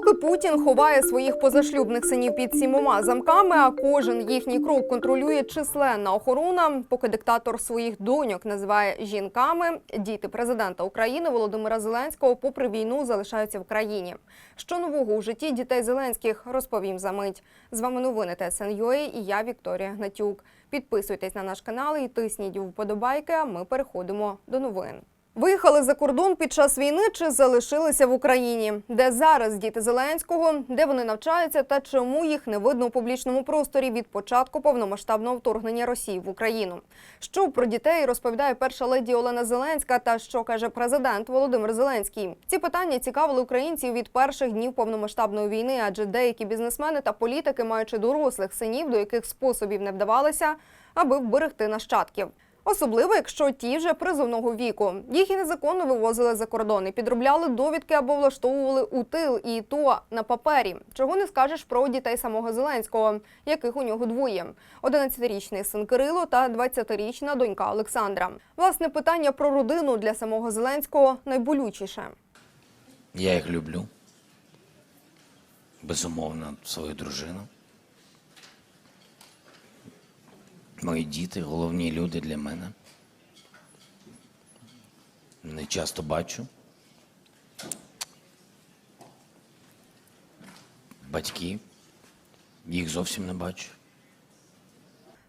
Поки Путін ховає своїх позашлюбних синів під сімома замками, а кожен їхній крок контролює численна охорона. Поки диктатор своїх доньок називає жінками, діти президента України Володимира Зеленського, попри війну, залишаються в країні. Що нового у житті дітей Зеленських розповім за мить. З вами новини ТСНЮА і я Вікторія Гнатюк. Підписуйтесь на наш канал і тисніть вподобайки. А ми переходимо до новин. Виїхали за кордон під час війни чи залишилися в Україні? Де зараз діти Зеленського, де вони навчаються та чому їх не видно у публічному просторі від початку повномасштабного вторгнення Росії в Україну? Що про дітей розповідає перша леді Олена Зеленська та що каже президент Володимир Зеленський? Ці питання цікавили українців від перших днів повномасштабної війни, адже деякі бізнесмени та політики, маючи дорослих синів, до яких способів не вдавалося, аби вберегти нащадків. Особливо, якщо ті вже призовного віку. Їх і незаконно вивозили за кордон і підробляли довідки або влаштовували у тил, і то на папері. Чого не скажеш про дітей самого Зеленського, яких у нього двоє: 11-річний син Кирило та 20-річна донька Олександра. Власне, питання про родину для самого Зеленського найболючіше. Я їх люблю. Безумовно, свою дружину. Мої діти головні люди для мене. Не часто бачу. Батьки. Їх зовсім не бачу.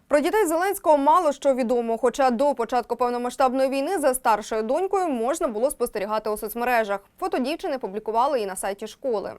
Про дітей Зеленського мало що відомо. Хоча до початку повномасштабної війни за старшою донькою можна було спостерігати у соцмережах. Фото дівчини публікували і на сайті школи.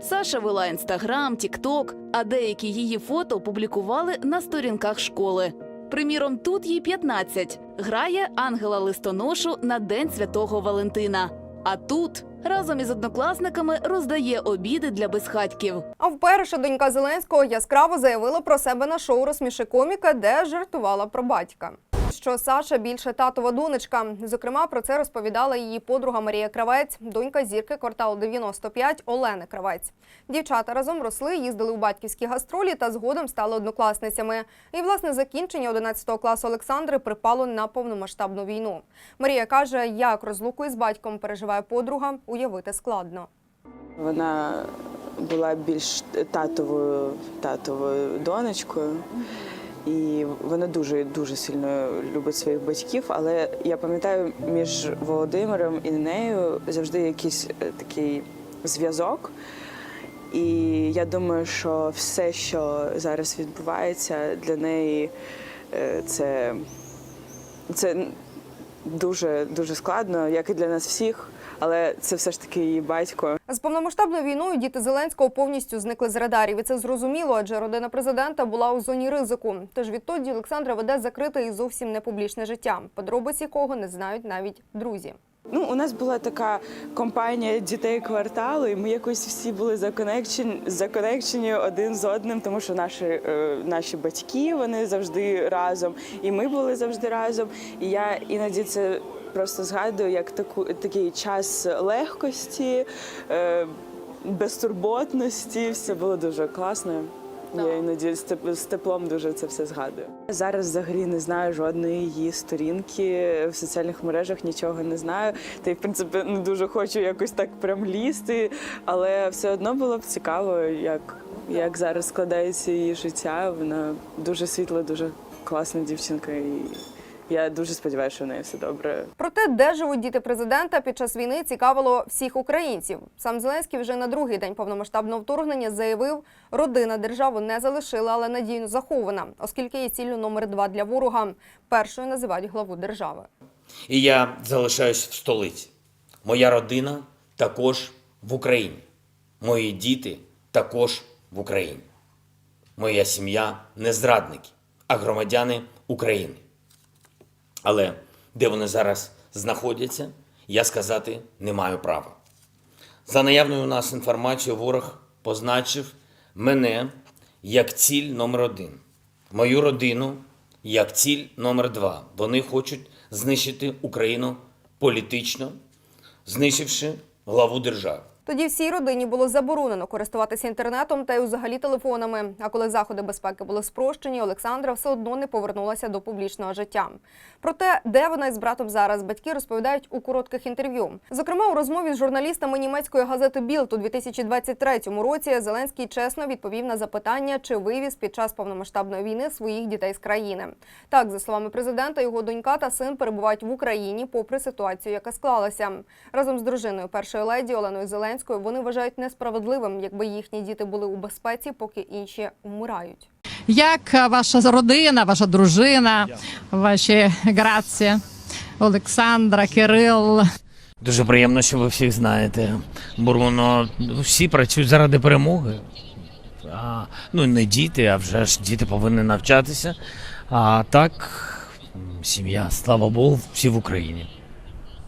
Саша вела інстаграм, тікток, а деякі її фото публікували на сторінках школи. Приміром, тут їй 15. Грає ангела листоношу на День Святого Валентина. А тут разом із однокласниками роздає обіди для безхатьків. А вперше донька Зеленського яскраво заявила про себе на шоу «Розсміши коміка, де жартувала про батька. Що Саша більше татова донечка. Зокрема, про це розповідала її подруга Марія Кравець, донька зірки кварталу 95 Олени Кравець. Дівчата разом росли, їздили у батьківські гастролі та згодом стали однокласницями. І власне закінчення 11 класу Олександри припало на повномасштабну війну. Марія каже, як розлуку із батьком переживає подруга, уявити складно. Вона була більш татовою татовою донечкою, і вона дуже дуже сильно любить своїх батьків. Але я пам'ятаю, між Володимиром і нею завжди якийсь е, такий зв'язок. І я думаю, що все, що зараз відбувається для неї, е, це, це дуже дуже складно, як і для нас всіх. Але це все ж таки її батько. З повномасштабною війною діти Зеленського повністю зникли з радарів. І це зрозуміло, адже родина президента була у зоні ризику. Тож відтоді Олександра веде закрите і зовсім не публічне життя, подробиці якого не знають навіть друзі. Ну, у нас була така компанія дітей кварталу, і ми якось всі були законекчені, законекчені один з одним, тому що наші, е, наші батьки вони завжди разом, і ми були завжди разом. І я іноді це просто згадую як таку такий час легкості, е, безтурботності. Все було дуже класно. Я іноді з теплом дуже це все згадую. Зараз взагалі не знаю жодної її сторінки в соціальних мережах, нічого не знаю. Та й в принципі не дуже хочу якось так прям лізти, але все одно було б цікаво, як, як зараз складається її життя. Вона дуже світла, дуже класна дівчинка, і я дуже сподіваюся, що в неї все добре. Проте, де живуть діти президента під час війни, цікавило всіх українців. Сам Зеленський вже на другий день повномасштабного вторгнення заявив, родина державу не залишила, але надійно захована, оскільки є ціллю номер два для ворога. Першою називають главу держави. І я залишаюсь в столиці. Моя родина також в Україні. Мої діти також в Україні. Моя сім'я не зрадники, а громадяни України. Але де вони зараз знаходяться, я сказати не маю права. За наявною у нас інформацією, ворог позначив мене як ціль номер один, мою родину як ціль номер два. Вони хочуть знищити Україну політично, знищивши главу держави. Тоді всій родині було заборонено користуватися інтернетом та й взагалі телефонами. А коли заходи безпеки були спрощені, Олександра все одно не повернулася до публічного життя. Про те, де вона із братом зараз, батьки розповідають у коротких інтерв'ю. Зокрема, у розмові з журналістами німецької газети Білд у 2023 році Зеленський чесно відповів на запитання, чи вивіз під час повномасштабної війни своїх дітей з країни. Так, за словами президента, його донька та син перебувають в Україні, попри ситуацію, яка склалася. Разом з дружиною першої леді Оленою Зеленською вони вважають несправедливим, якби їхні діти були у безпеці, поки інші вмирають. Як ваша родина, ваша дружина, ваші грації, Олександра, Кирил, Дуже приємно, що ви всіх знаєте. Бурмоно, всі працюють заради перемоги. А, ну, не діти, а вже ж діти повинні навчатися. А так, сім'я, слава Богу, всі в Україні.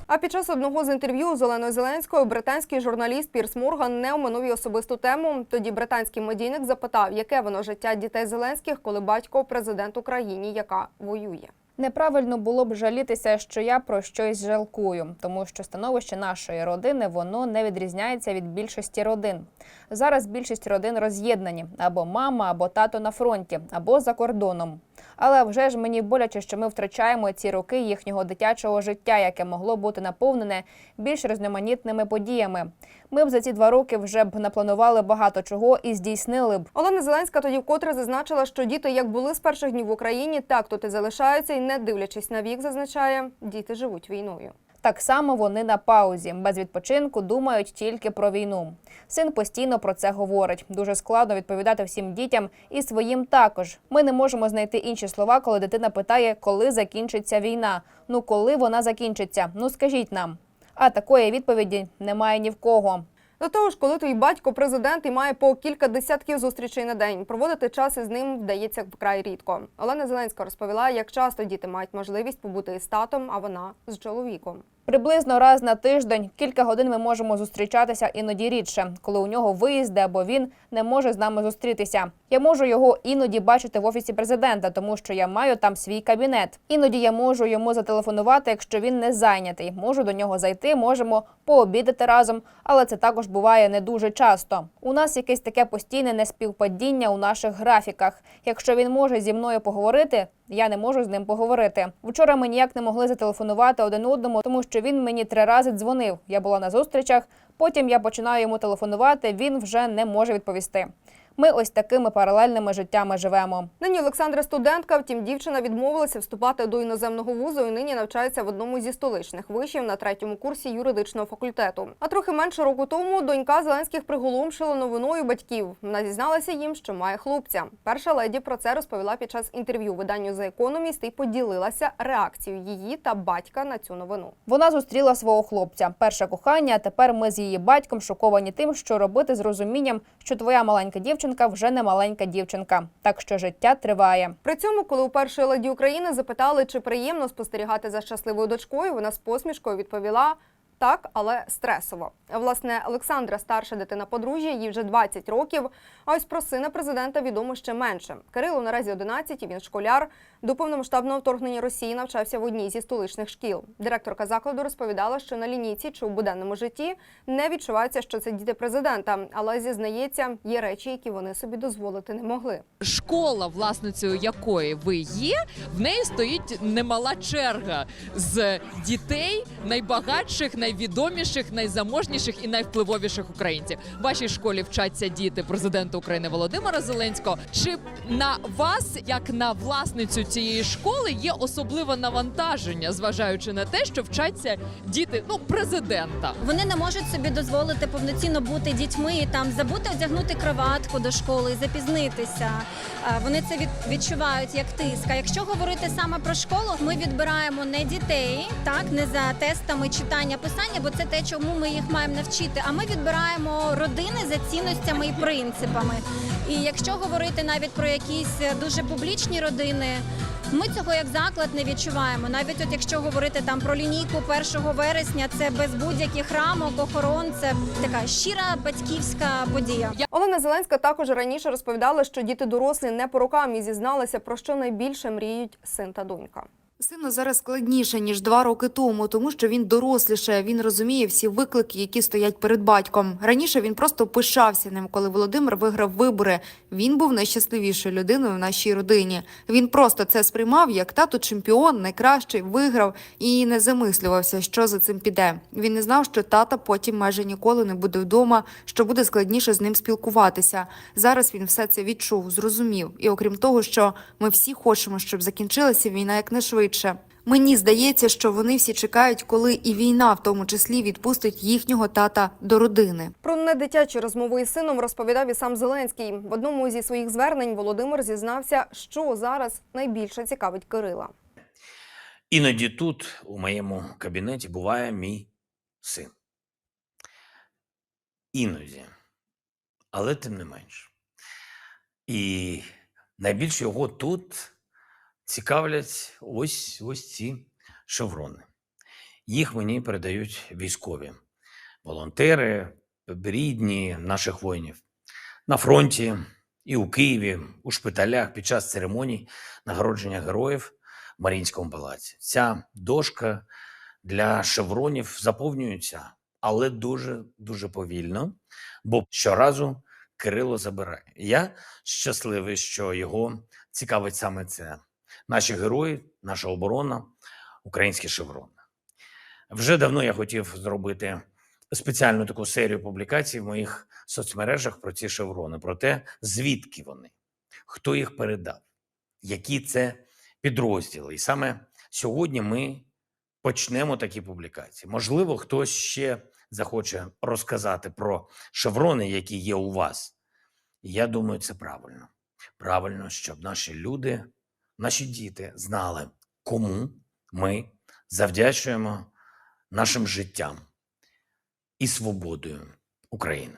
А під час одного з інтерв'ю з Оленою Зеленською британський журналіст Пірс Морган не оминув і особисту тему. Тоді британський медійник запитав, яке воно життя дітей Зеленських, коли батько президент Україні, яка воює. Неправильно було б жалітися, що я про щось жалкую, тому що становище нашої родини воно не відрізняється від більшості родин. Зараз більшість родин роз'єднані або мама, або тато на фронті, або за кордоном. Але вже ж мені боляче, що ми втрачаємо ці роки їхнього дитячого життя, яке могло бути наповнене більш різноманітними подіями. Ми б за ці два роки вже б напланували багато чого і здійснили б. Олена Зеленська тоді вкотре зазначила, що діти як були з перших днів в Україні, так тут і залишаються, і не дивлячись на вік, зазначає, діти живуть війною. Так само вони на паузі, без відпочинку думають тільки про війну. Син постійно про це говорить. Дуже складно відповідати всім дітям і своїм також. Ми не можемо знайти інші слова, коли дитина питає, коли закінчиться війна. Ну коли вона закінчиться? Ну скажіть нам. А такої відповіді немає ні в кого. До того ж, коли твій батько президент і має по кілька десятків зустрічей на день, проводити час із ним вдається вкрай рідко. Олена Зеленська розповіла, як часто діти мають можливість побути із татом, а вона з чоловіком. Приблизно раз на тиждень кілька годин ми можемо зустрічатися іноді рідше, коли у нього виїзди або він не може з нами зустрітися. Я можу його іноді бачити в офісі президента, тому що я маю там свій кабінет. Іноді я можу йому зателефонувати, якщо він не зайнятий. Можу до нього зайти, можемо пообідати разом, але це також буває не дуже часто. У нас якесь таке постійне неспівпадіння у наших графіках. Якщо він може зі мною поговорити, я не можу з ним поговорити. Вчора ми ніяк не могли зателефонувати один одному, тому що він мені три рази дзвонив. Я була на зустрічах. Потім я починаю йому телефонувати. Він вже не може відповісти. Ми ось такими паралельними життями живемо. Нині Олександра студентка, втім, дівчина відмовилася вступати до іноземного вузу і нині навчається в одному зі столичних вишів на третьому курсі юридичного факультету. А трохи менше року тому донька Зеленських приголомшила новиною батьків. Вона зізналася їм, що має хлопця. Перша леді про це розповіла під час інтерв'ю виданню The Economist і поділилася реакцією її та батька на цю новину. Вона зустріла свого хлопця. Перше кохання. Тепер ми з її батьком шоковані тим, що робити з розумінням, що твоя маленька дівчинка вже не маленька дівчинка. Так що життя триває. При цьому, коли у першої леді України запитали, чи приємно спостерігати за щасливою дочкою, вона з посмішкою відповіла. Так, але стресово. Власне, Олександра старша дитина подружжя, їй вже 20 років. А ось про сина президента відомо ще менше. Кирилу наразі 11, і він школяр. До повномасштабного вторгнення Росії навчався в одній зі столичних шкіл. Директорка закладу розповідала, що на лінійці чи у буденному житті не відчувається, що це діти президента, але зізнається, є речі, які вони собі дозволити не могли. школа, власницею якої ви є, в неї стоїть немала черга з дітей найбагатших, найвідоміших, найзаможніших і найвпливовіших українців. В вашій школі вчаться діти президента України Володимира Зеленського. Чи на вас, як на власницю цієї школи, є особливе навантаження, зважаючи на те, що вчаться діти ну президента? Вони не можуть собі дозволити повноцінно бути дітьми і там забути одягнути кроватку до школи запізнитися. Е, Вони це від, відчувають як тиск. А якщо говорити саме про школу, ми відбираємо не дітей, так не за тестами читання писання, бо це те, чому ми їх маємо навчити. А ми відбираємо родини за цінностями і принципами. І якщо говорити навіть про якісь е, дуже публічні родини. Ми цього як заклад не відчуваємо. Навіть от якщо говорити там про лінійку 1 вересня, це без будь-яких рамок, охорон, це така щира батьківська подія. Олена Зеленська також раніше розповідала, що діти дорослі не по рокам і зізналася, про що найбільше мріють син та донька. Сину зараз складніше, ніж два роки тому, тому що він доросліше, він розуміє всі виклики, які стоять перед батьком. Раніше він просто пишався ним, коли Володимир виграв вибори. Він був найщасливішою людиною в нашій родині. Він просто це сприймав як тато чемпіон, найкращий, виграв і не замислювався, що за цим піде. Він не знав, що тата потім майже ніколи не буде вдома, що буде складніше з ним спілкуватися. Зараз він все це відчув, зрозумів. І окрім того, що ми всі хочемо, щоб закінчилася війна якнайшвидше. Мені здається, що вони всі чекають, коли і війна, в тому числі, відпустить їхнього тата до родини. Про недитячі розмови із сином розповідав і сам Зеленський. В одному зі своїх звернень Володимир зізнався, що зараз найбільше цікавить Кирила. Іноді тут, у моєму кабінеті, буває мій син. Іноді. Але тим не менш. І найбільше його тут цікавлять ось ось ці шеврони. Їх мені передають військові, волонтери, рідні наших воїнів на фронті і у Києві, у шпиталях під час церемоній нагородження героїв в Маріїнському палаці. Ця дошка для шевронів заповнюється, але дуже дуже повільно, бо щоразу Кирило забирає. Я щасливий, що його цікавить саме це. Наші герої, наша оборона, українські шеврони. Вже давно я хотів зробити спеціальну таку серію публікацій в моїх соцмережах про ці шеврони, про те, звідки вони, хто їх передав, які це підрозділи. І саме сьогодні ми почнемо такі публікації. Можливо, хтось ще захоче розказати про шеврони, які є у вас. Я думаю, це правильно. Правильно, щоб наші люди, наші діти знали, кому ми завдячуємо нашим життям і свободою України.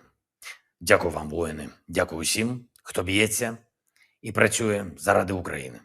Дякую вам, воїни. Дякую усім, хто б'ється і працює заради України.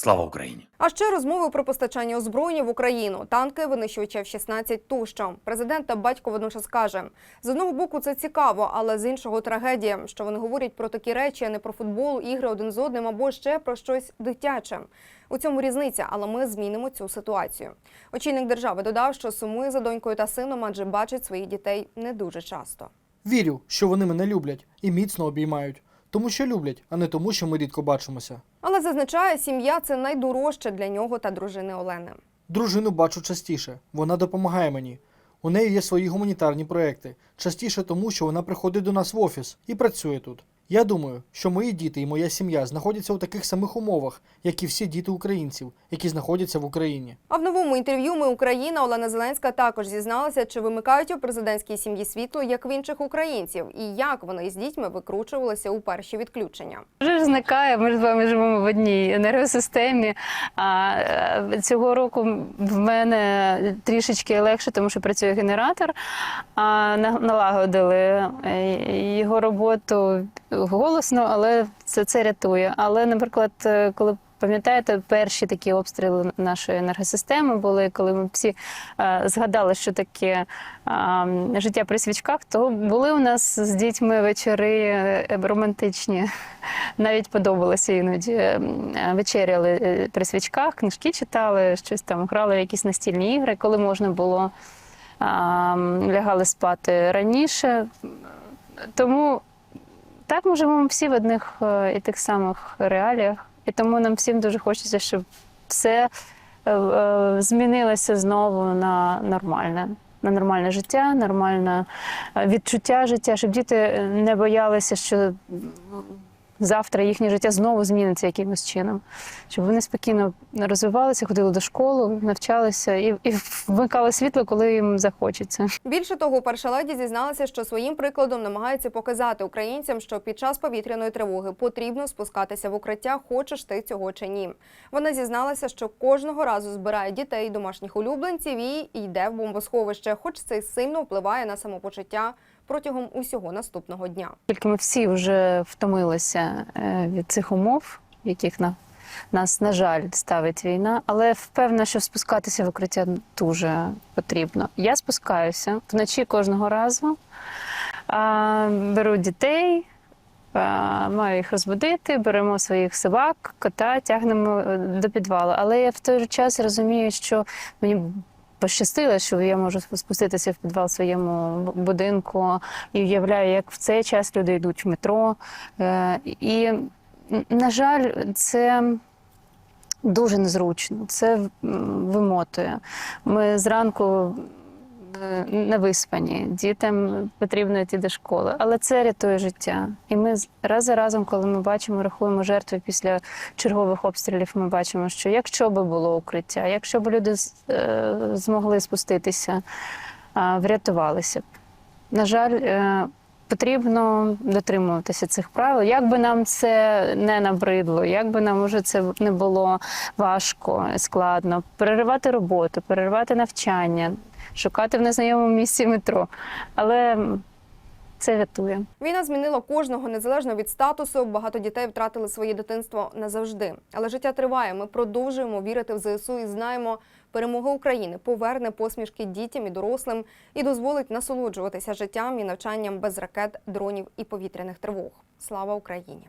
Слава Україні! А ще розмови про постачання озброєння в Україну, танки, винищувачі F-16 тощо. Президент та батько водночас каже: з одного боку це цікаво, але з іншого трагедія, що вони говорять про такі речі, а не про футбол, ігри один з одним або ще про щось дитяче. У цьому різниця, але ми змінимо цю ситуацію. Очільник держави додав, що сумує за донькою та сином, адже бачить своїх дітей не дуже часто. Вірю, що вони мене люблять і міцно обіймають, тому що люблять, а не тому, що ми рідко бачимося. Але зазначає, сім'я це найдорожче для нього та дружини Олени. Дружину бачу частіше, вона допомагає мені. У неї є свої гуманітарні проекти, частіше тому, що вона приходить до нас в офіс і працює тут. Я думаю, що мої діти і моя сім'я знаходяться у таких самих умовах, як і всі діти українців, які знаходяться в Україні. А в новому інтерв'ю Ми Україна Олена Зеленська також зізналася, чи вимикають у президентській сім'ї світло, як в інших українців, і як вони з дітьми викручувалися у перші відключення. Вже ж зникає. Ми ж з вами живемо в одній енергосистемі. А цього року в мене трішечки легше, тому що працює генератор. А на- налагодили е, його роботу голосно, але це, це рятує. Але, наприклад, е, коли Пам'ятаєте, перші такі обстріли нашої енергосистеми були, коли ми всі е, згадали, що таке е, життя при свічках, то були у нас з дітьми вечори е, романтичні. Навіть подобалося іноді. Е, Вечеряли при свічках, книжки читали, щось там грали в якісь настільні ігри, коли можна було лягали спати раніше. Тому так ми живемо всі в одних е, і тих самих реаліях. І тому нам всім дуже хочеться, щоб все е, е, змінилося знову на нормальне. На нормальне життя, нормальне відчуття життя, щоб діти не боялися, що завтра їхнє життя знову зміниться якимось чином. Щоб вони спокійно розвивалися, ходили до школи, навчалися і, і вмикали світло, коли їм захочеться. Більше того, перша леді зізналася, що своїм прикладом намагається показати українцям, що під час повітряної тривоги потрібно спускатися в укриття, хочеш ти цього чи ні. Вона зізналася, що кожного разу збирає дітей, домашніх улюбленців і йде в бомбосховище, хоч це сильно впливає на самопочуття протягом усього наступного дня. Тільки ми всі вже втомилися е, від цих умов, яких на нас, на жаль, ставить війна, але впевнена, що спускатися в укриття дуже потрібно. Я спускаюся вночі кожного разу, беру дітей, маю їх розбудити, беремо своїх собак, кота, тягнемо е, до підвалу. Але я в той же час розумію, що мені пощастило, що я можу спуститися в підвал своєму будинку і уявляю, як в цей час люди йдуть в метро. Е, І, на жаль, це. Дуже незручно, це вимотує. Ми зранку е, не виспані, дітям потрібно йти до школи, але це рятує життя. І ми раз за разом, коли ми бачимо, рахуємо жертви після чергових обстрілів, ми бачимо, що якщо би було укриття, якщо б люди е, змогли спуститися, врятувалися б. На жаль, е, потрібно дотримуватися цих правил. Як би нам це не набридло, як би нам уже це не було важко, складно, переривати роботу, переривати навчання, шукати в незнайомому місці метро. Але це рятує. Війна змінила кожного незалежно від статусу. Багато дітей втратили своє дитинство назавжди. Але життя триває. Ми продовжуємо вірити в ЗСУ і знаємо, перемога України поверне посмішки дітям і дорослим і дозволить насолоджуватися життям і навчанням без ракет, дронів і повітряних тривог. Слава Україні!